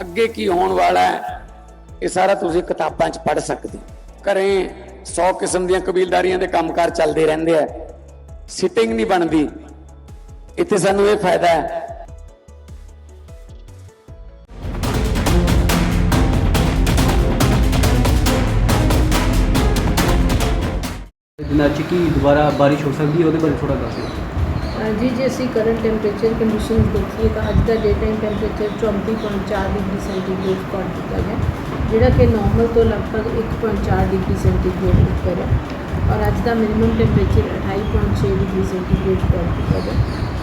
ਅੱਗੇ ਕੀ ਹੋਣ ਵਾਲਾ ਹੈ ਇਹ ਸਾਰਾ ਤੁਸੀਂ ਕਿਤਾਬਾਂ 'ਚ ਪੜ੍ਹ ਸਕਦੇ ਹੋ। ਘਰੇ 100 ਕਿਸਮ ਦੀਆਂ ਕਬੀਲਦਾਰੀਆਂ ਦੇ ਕੰਮਕਾਰ ਚੱਲਦੇ ਰਹਿੰਦੇ ਆ। ਸਿਟਿੰਗ ਨਹੀਂ ਬਣਦੀ। ਇੱਥੇ ਸਾਨੂੰ ਇਹ ਫਾਇਦਾ ਹੈ। ਦਿਨਾਂ 'ਚ ਕੀ ਦੁਬਾਰਾ ਬਾਰਿਸ਼ ਹੋ ਸਕਦੀ ਹੈ ਉਹਦੇ ਬਾਰੇ ਥੋੜਾ ਦੱਸੋ ਅ, ਜੀ, ਜੇ, ਅਸੀਂ ਕਰੰਟ ਟੈਂਪਰੇਚਰ ਕੰਡੀਸ਼ਨ ਦੇਖੀਏ ਤਾਂ ਅੱਜ ਦਾ day time temperature 34.4 degree centigrade record ਕੀਤਾ ਗਿਆ, ਜਿਹੜਾ ਕਿ ਨਾਰਮਲ ਤੋਂ ਲਗਭਗ 1.4 ਡਿਗਰੀ ਸੈਂਟੀਗ੍ਰੇਡ ਉੱਪਰ ਹੈ ਔਰ ਅੱਜ ਦਾ minimum temperature 28.6 degree centigrade record ਕੀਤਾ ਗਿਆ,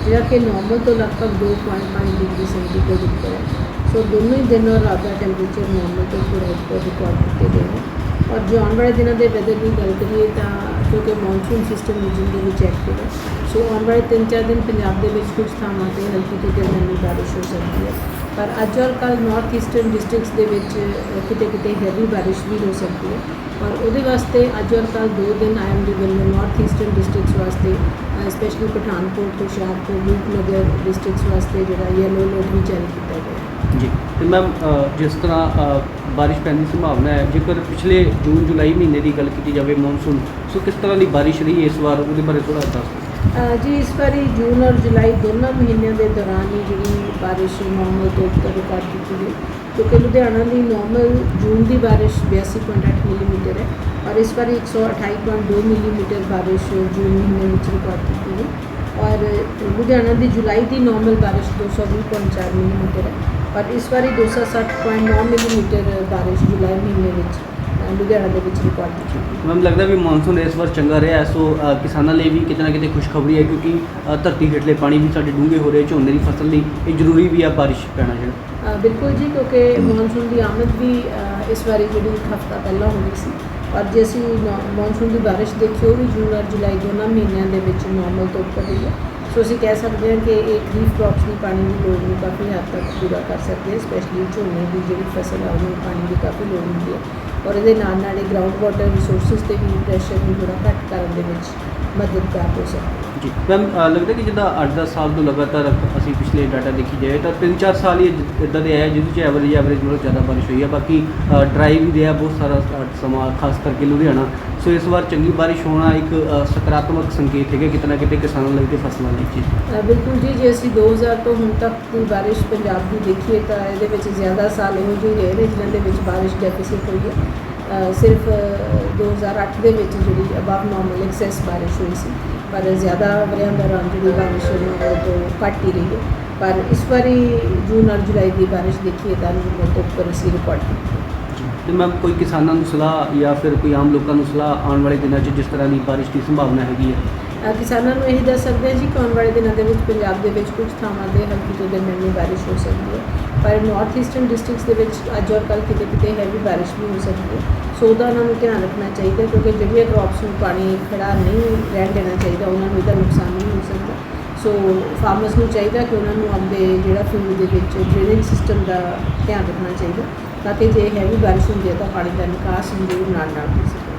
ਜਿਹੜਾ ਕਿ ਨਾਰਮਲ ਤੋਂ ਲਗਭਗ 2.5 ਡਿਗਰੀ ਸੈਂਟੀਗ੍ਰੇਡ ਉੱਪਰ ਹੈ। ਸੋ ਦੋਨੋਂ ਹੀ ਦਿਨ ਔਰ ਰਾਤ ਦਾ ਟੈਂਪਰੇਚਰ ਨਾਰਮਲ ਤੋਂ ਥੋੜ੍ਹਾ ਉੱਪਰ ਰਿਕਾਰਡ ਕੀਤੇ ਗਏ ਨੇ। ਔਰ ਜੇ ਆਉਣ ਵਾਲੇ ਦਿਨਾਂ ਦੇ ਵੈਦਰ ਦੀ ਗੱਲ ਕਰੀਏ ਤਾਂ ਕਿਉਂਕਿ ਮੌਨਸੂਨ ਸਿਸਟਮ ਰੀਜਨ ਦੇ ਵਿੱਚ ਐਕਟਿਵ ਹੈ ਸੋ ਆਉਣ ਵਾਲੇ ਤਿੰਨ ਚਾਰ ਦਿਨ ਪੰਜਾਬ ਦੇ ਵਿੱਚ ਕੁਝ ਥਾਵਾਂ ਤੇ ਹਲਕੀ ਤੋਂ ਦਰਮਿਆਨੀ ਬਾਰਿਸ਼ ਹੋ ਸਕਦੀ ਹੈ। ਪਰ ਅੱਜ ਔਰ ਕੱਲ ਨਾਰਥ ਈਸਟਰਨ ਡਿਸਟ੍ਰਿਕਟਸ ਦੇ ਵਿੱਚ ਕਿਤੇ ਕਿਤੇ ਹੈਵੀ ਬਾਰਿਸ਼ ਵੀ ਹੋ ਸਕਦੀ ਹੈ। ਪਰ ਉਹਦੇ ਵਾਸਤੇ ਅੱਜ ਔਰ ਕੱਲ ਦੋ ਦਿਨ ਆਈਐਮ ਦੀ ਵੱਲੋਂ ਨਾਰਥ ਈਸਟਰਨ ਡਿਸਟ੍ਰਿਕਟਸ ਵਾਸਤੇ ਸਪੈਸ਼ਲੀ ਪਠਾਨਕੋਟ ਤੋਂ ਹੁਸ਼ਿਆਰਪੁਰ, ਰੂਪਨਗਰ ਡਿਸਟ੍ਰਿਕਟਸ ਵਾਸਤੇ ਜਿਹੜਾ ਯੈਲੋ ਅਲਰਟ ਵੀ ਜਾਰੀ ਕੀਤਾ ਗਿਆ ਜੀ। ਤੇ ਮੈਮ ਜਿਸ ਤਰ੍ਹਾਂ ਬਾਰਿਸ਼ ਪੈਣ ਦੀ ਸੰਭਾਵਨਾ ਹੈ। ਜੇਕਰ ਪਿਛਲੇ ਜੂਨ, ਜੁਲਾਈ ਮਹੀਨੇ ਦੀ ਗੱਲ ਕੀਤੀ ਜਾਵੇ ਮੌਨਸੂਨ, ਸੋ ਕਿਸ ਤਰ੍ਹਾਂ ਦੀ ਬਾਰਿਸ਼ ਰਹੀ ਇਸ ਵਾਰ? ਉਹਦੇ ਬਾਰੇ ਥੋੜਾ ਦੱਸ ਦਿਓ। ਜੀ, ਇਸ ਵਾਰੀ ਜੂਨ ਔਰ ਜੁਲਾਈ ਦੋਨਾਂ ਮਹੀਨਿਆਂ ਦੇ ਦੌਰਾਨ ਹੀ ਜਿਹੜੀ ਬਾਰਿਸ਼ ਨਾਰਮਲ ਤੋਂ ਉੱਪਰ ਰਿਕਾਰਡ ਕੀਤੀ ਗਈ। ਕਿਉਂਕਿ ਲੁਧਿਆਣਾ ਦੀ ਨਾਰਮਲ ਜੂਨ ਦੀ ਬਾਰਿਸ਼ 82.8 ਮਿਲੀਮੀਟਰ ਹੈ ਔਰ ਇਸ ਵਾਰੀ 128.2 ਮਿਲੀਮੀਟਰ ਬਾਰਿਸ਼ ਜੂਨ ਮਹੀਨੇ ਵਿੱਚ ਰਿਕਾਰਡ ਕੀਤੀ ਗਈ। ਔਰ ਲੁਧਿਆਣਾ ਦੀ ਜੁਲਾਈ ਦੀ ਨਾਰਮਲ ਬਾਰਿਸ਼ 220.4 ਮਿਲੀਮੀਟਰ ਹੈ। ਔਰ ਇਸ ਵਾਰੀ 260.9 ਮਿਲੀਮੀਟਰ ਬਾਰਿਸ਼ ਜੁਲਾਈ ਮਹੀਨੇ ਵਿੱਚ ਲੁਧਿਆਣਾ ਦੇ ਵਿੱਚ ਰਿਕਾਰਡ ਕੀਤੀ ਗਈ। ਮੈਮ ਲੱਗਦਾ ਵੀ ਮੌਨਸੂਨ ਇਸ ਵਾਰ ਚੰਗਾ ਰਿਹਾ ਸੋ ਕਿਸਾਨਾਂ ਲਈ ਵੀ ਕਿਤੇ ਨਾ ਕਿਤੇ ਖੁਸ਼ਖਬਰੀ ਹੈ ਕਿਉਂਕਿ ਧਰਤੀ ਹੇਠਲੇ ਪਾਣੀ ਵੀ ਸਾਡੇ ਡੂੰਘੇ ਹੋ ਰਹੇ ਝੋਨੇ ਦੀ ਫਸਲ ਲਈ ਇਹ ਜ਼ਰੂਰੀ ਵੀ ਆ ਬਾਰਿਸ਼ ਪੈਣਾ ਜਿਹੜਾ। ਬਿਲਕੁਲ ਜੀ ਕਿਉਂਕਿ ਮੌਨਸੂਨ ਦੀ ਆਮਦ ਵੀ ਇਸ ਵਾਰੀ ਜਿਹੜੀ ਇੱਕ ਹਫਤਾ ਪਹਿਲਾਂ ਹੋਣੀ ਸੀ। ਔਰ ਜੇ ਅਸੀਂ ਮੌਨਸੂਨ ਦੀ ਬਾਰਿਸ਼ ਦੇਖੀ ਉਹ ਵੀ ਜੂਨ ਔਰ ਜੁਲਾਈ ਦੋਨਾਂ ਮਹੀਨਿਆਂ ਦੇ ਵਿੱਚ ਨਾਰਮਲ ਤੋਂ ਉੱਪਰ ਰਹੀ ਹੈ। ਸੋ ਅਸੀਂ ਕਹਿ ਸਕਦੇ ਹਾਂ ਕਿ ਇਹ ਖਰੀਫ ਕ੍ਰੌਪਸ ਦੀ ਪਾਣੀ ਦੀ ਲੋੜ ਨੂੰ ਕਾਫੀ ਹੱਦ ਤੱਕ ਪੂਰਾ ਕਰ ਸਕਦੇ ਹਾਂ ਸਪੈਸ਼ਲੀ ਝੋਨੇ ਦੀ ਜਿਹੜੀ ਫਸਲ ਆ, ਉਹਨੂੰ ਪਾਣੀ ਦੀ ਕਾਫੀ ਲੋੜ ਹੁੰਦੀ ਹੈ। ਔਰ ਇਹਦੇ ਨਾਲ ਨਾਲ ਇਹ ਗਰਾਊਂਡ ਵਾਟਰ ਰਿਸੋਰਸਸ ਤੇ ਵੀ ਪ੍ਰੈਸ਼ਰ ਨੂੰ ਥੋੜਾ ਘੱਟ ਕਰਨ ਦੇ ਵਿੱਚ ਮਦਦਗਾਰ ਹੋ ਸਕਦੀ ਹੈ। ਜੀ। ਮੈਮ ਲੱਗਦਾ ਕਿ ਜਿੱਦਾਂ 8-10 ਸਾਲ ਤੋਂ ਲਗਾਤਾਰ ਅਸੀਂ ਪਿਛਲੇ ਡਾਟਾ ਦੇਖੀ ਜਾਏ ਤਾਂ 3-4 ਸਾਲ ਹੀ ਇਦਾਂ ਦੇ ਆਏ ਜਿਹਦੇ ਚ ਐਵਰੇਜ ਐਵਰੇਜ ਨਾਲੋਂ ਜ਼ਿਆਦਾ ਬਾਰਿਸ਼ ਹੋਈ ਹੈ ਬਾਕੀ ਡਰਾਈ ਵੀ ਰਿਹਾ, ਬਹੁਤ ਸਾਰਾ ਸਮਾਂ ਖਾਸ ਕਰਕੇ ਲੁਧਿਆਣਾ। ਸੋ ਇਸ ਵਾਰ ਚੰਗੀ ਬਾਰਿਸ਼ ਹੋਣਾ ਇੱਕ ਸਕਾਰਾਤਮਕ ਸੰਕੇਤ ਹੈਗਾ, ਕਿਤੇ ਨਾ ਕਿਤੇ ਕਿਸਾਨਾਂ ਲਈ ਤੇ ਫਸਲਾਂ ਲਈ ਜੀ। ਬਿਲਕੁਲ ਜੀ, ਜੇ ਅਸੀਂ 2000 ਤੋਂ ਹੁਣ ਤੱਕ ਦੀ ਬਾਰਿਸ਼ ਪੰਜਾਬ ਦੀ ਦੇਖੀਏ ਤਾਂ ਇਹਦੇ ਵਿੱਚ ਜ਼ਿਆਦਾ ਸਾਲ ਇਹੋ ਜਿਹੇ ਰਹੇ ਨੇ ਜਿਨ੍ਹਾਂ ਦੇ ਵਿੱਚ ਬਾਰਿਸ਼ ਡੈਫਿਸਿਟ ਹੋਈ ਹੈ। ਸਿਰਫ ਅ, 2008 ਦੇ ਵਿੱਚ ਜਿਹੜੀ ਅਬਵ ਨਾਰਮਲ ਐਕਸੈਸ ਬਾਰਿਸ਼ ਹੋਈ ਸੀ। ਪਰ ਜ਼ਿਆਦਾ ਵਰਿਆਂ ਦੌਰਾਨ ਜਿਹੜੀ ਬਾਰਿਸ਼ ਉਹ ਤੋਂ ਘੱਟ ਹੀ ਰਹੀ ਪਰ ਇਸ ਵਾਰੀ ਜੂਨ ਔਰ ਜੁਲਾਈ ਦੀ ਬਾਰਿਸ਼ ਦੇਖੀਏ ਤਾਂ ਬਹੁਤ ਉੱਪਰ ਅਸੀਂ ਰਿਕਾਰਡ ਕੀਤੀ ਤੇ ਮੈਮ ਕੋਈ ਕਿਸਾਨਾਂ ਨੂੰ ਸਲਾਹ ਜਾਂ ਫਿਰ ਕੋਈ ਆਮ ਲੋਕਾਂ ਨੂੰ ਸਲਾਹ ਆਉਣ ਵਾਲੇ ਦਿਨਾਂ 'ਚ ਜਿਸ ਤਰ੍ਹਾਂ ਦੀ ਬਾਰਿਸ਼ ਦੀ ਸੰਭਾਵਨਾ ਹੈਗੀ ਹੈ? ਕਿਸਾਨਾਂ ਨੂੰ ਇਹ ਦੱਸ ਸਕਦੇ ਹਾਂ ਜੀ, ਕਿ ਆਉਣ ਵਾਲੇ ਦਿਨਾਂ ਦੇ ਵਿੱਚ ਪੰਜਾਬ ਦੇ ਵਿੱਚ ਕੁਝ ਥਾਵਾਂ ਤੇ ਹਲਕੀ ਤੋਂ ਦਰਮਿਆਨੀ ਬਾਰਿਸ਼ ਹੋ ਸਕਦੀ ਹੈ। ਪਰ ਨਾਰਥ ਈਸਟਰਨ ਡਿਸਟ੍ਰਿਕਟਸ ਦੇ ਵਿੱਚ ਅੱਜ ਔਰ ਕੱਲ੍ਹ ਕਿਤੇ ਕਿਤੇ ਹੈਵੀ ਬਾਰਿਸ਼ ਵੀ ਹੋ ਸਕਦੀ ਹੈ। ਸੋ ਉਹਦਾ ਉਹਨਾਂ ਨੂੰ ਧਿਆਨ ਰੱਖਣਾ ਚਾਹੀਦਾ, ਕਿਉਂਕਿ ਜਿਹੜੀਆਂ ਕ੍ਰੌਪਸ ਨੂੰ ਪਾਣੀ ਖੜਾ ਨਹੀਂ ਰਹਿਣ ਦੇਣਾ ਚਾਹੀਦਾ, ਉਹਨਾਂ ਨੂੰ ਇਹਦਾ ਨੁਕਸਾਨ ਨਹੀਂ ਹੋ ਸਕਦਾ। ਸੋ ਫਾਰਮਰਸ ਨੂੰ ਚਾਹੀਦਾ ਕਿ ਉਹਨਾਂ ਨੂੰ ਆਪਣੇ ਜਿਹੜਾ ਫੀਲਡ ਦੇ ਵਿੱਚ ਡਰੇਨੇਜ ਸਿਸਟਮ ਦਾ ਧਿਆਨ ਰੱਖਣਾ ਚਾਹੀਦਾ, ਤਾਂ ਕਿ ਜੇ ਹੈਵੀ ਬਾਰਿਸ਼ ਹੁੰਦੀ ਹੈ ਤਾਂ ਪਾਣੀ ਦਾ ਨਿਕਾਸ ਜ਼ਰੂਰ ਨਾਲ ਨਾਲ ਹੋ ਸਕੇ।